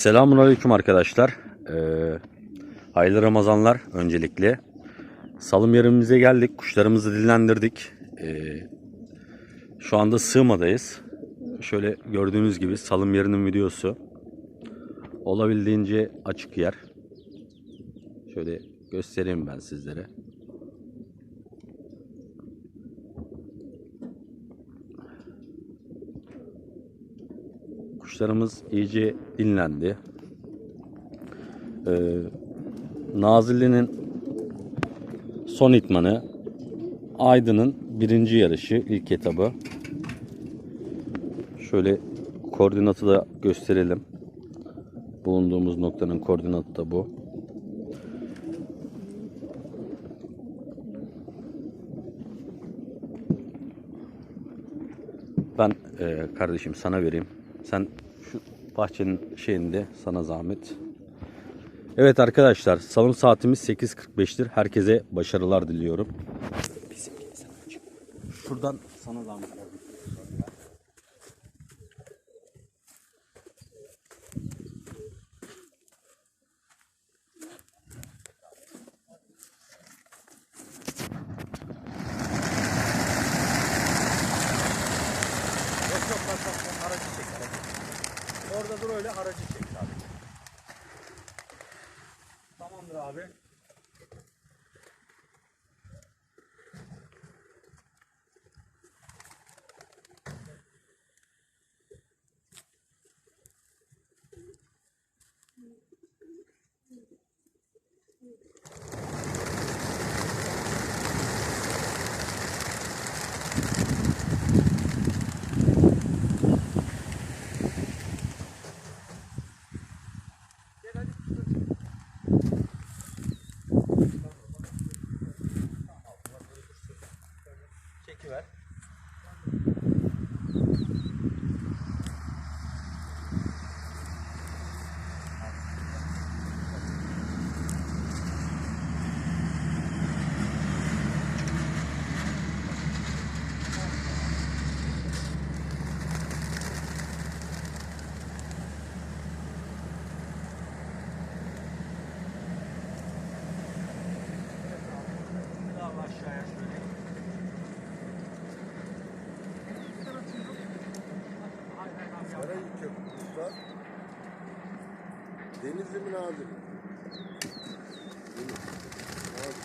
Selamun Aleyküm arkadaşlar. Ee, hayırlı Ramazanlar öncelikle. Salım yerimize geldik. Kuşlarımızı dinlendirdik. Ee, şu anda sığmadayız. Şöyle gördüğünüz gibi salım yerinin videosu. Olabildiğince açık yer. Şöyle göstereyim ben sizlere. Kuşlarımız iyice dinlendi. Ee, Nazilli'nin son itmanı Aydın'ın birinci yarışı ilk etabı. Şöyle koordinatı da gösterelim. Bulunduğumuz noktanın koordinatı da bu. Ben e, kardeşim sana vereyim. Sen şu bahçenin şeyinde sana zahmet. Evet arkadaşlar salım saatimiz 8.45'tir. Herkese başarılar diliyorum. Şuradan sana zahmet. Yok yok bak bak sen aracı çek aracı. Orada dur öyle aracı çek abi. Tamamdır abi. Gel trượt Denizli mi Nazilli? Denizli.